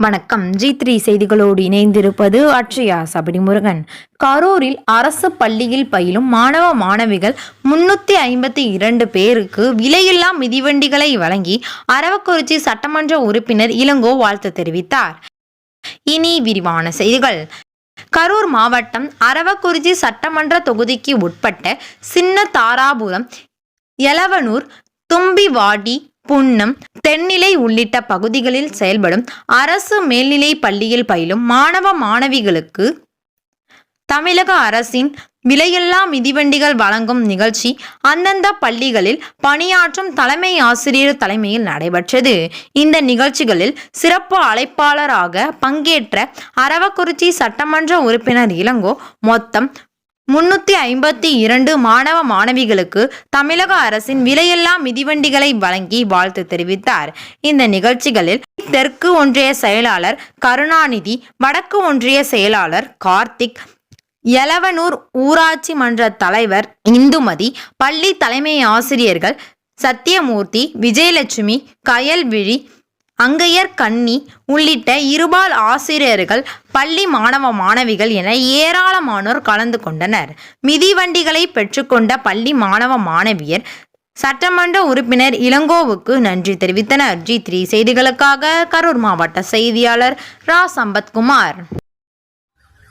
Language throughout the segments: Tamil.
வணக்கம். ஜி த்ரீ செய்திகளோடு இணைந்திருப்பது அட்சயா சபடிமுருகன் கரூரில் அரசு பள்ளியில் பயிலும் மாணவ மாணவிகள் முன்னூத்தி ஐம்பத்தி இரண்டு பேருக்கு விலையில்லா மிதிவண்டிகளை வழங்கி அரவக்குறிச்சி சட்டமன்ற உறுப்பினர் இளங்கோ வாழ்த்து தெரிவித்தார். இனி விரிவான செய்திகள். கரூர் மாவட்டம் அரவக்குறிச்சி சட்டமன்ற தொகுதிக்கு உட்பட்ட சின்ன தாராபுரம் எலவனூர் தும்பிவாடி புன்னம் தென்னிலை உள்ளிட்ட பகுதிகளில் செயல்படும் அரசு மேல்நிலை பள்ளியில் பயிலும் மாணவ மாணவிகளுக்கு தமிழக அரசின் விலையில்லா மிதிவண்டிகள் வழங்கும் நிகழ்ச்சி அந்தந்த பள்ளிகளில் பணியாற்றும் தலைமை ஆசிரியர் தலைமையில் நடைபெற்றது. இந்த நிகழ்ச்சிகளில் சிறப்பு அழைப்பாளராக பங்கேற்ற அரவக்குறிச்சி சட்டமன்ற உறுப்பினர் இளங்கோ மொத்தம் முன்னூத்தி ஐம்பத்தி இரண்டு மாணவ மாணவிகளுக்கு தமிழக அரசின் விலையில்லா மிதிவண்டிகளை வழங்கி வாழ்த்து தெரிவித்தார். இந்த நிகழ்ச்சிகளில் தெற்கு ஒன்றிய செயலாளர் கருணாநிதி வடக்கு ஒன்றிய செயலாளர் கார்த்திக் எலவனூர் ஊராட்சி மன்ற தலைவர் இந்துமதி பள்ளி தலைமை ஆசிரியர்கள் சத்தியமூர்த்தி விஜயலட்சுமி கயல்விழி அங்கையர் கன்னி உள்ளிட்ட இருபால் ஆசிரியர்கள் பள்ளி மாணவ மாணவிகள் என ஏராளமானோர் கலந்து கொண்டனர். மிதிவண்டிகளை பெற்றுக்கொண்ட பள்ளி மாணவ மாணவியர் சட்டமன்ற உறுப்பினர் இளங்கோவுக்கு நன்றி தெரிவித்தனர். ஜி த்ரீ செய்திகளுக்காக கரூர் மாவட்ட செய்தியாளர் ரா. சம்பத்குமார்.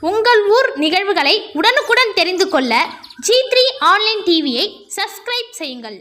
உங்கள் ஊர் நிகழ்வுகளை உடனுக்குடன் தெரிந்து கொள்ள ஜி த்ரீ ஆன்லைன் டிவியை சப்ஸ்கிரைப் செய்யுங்கள்.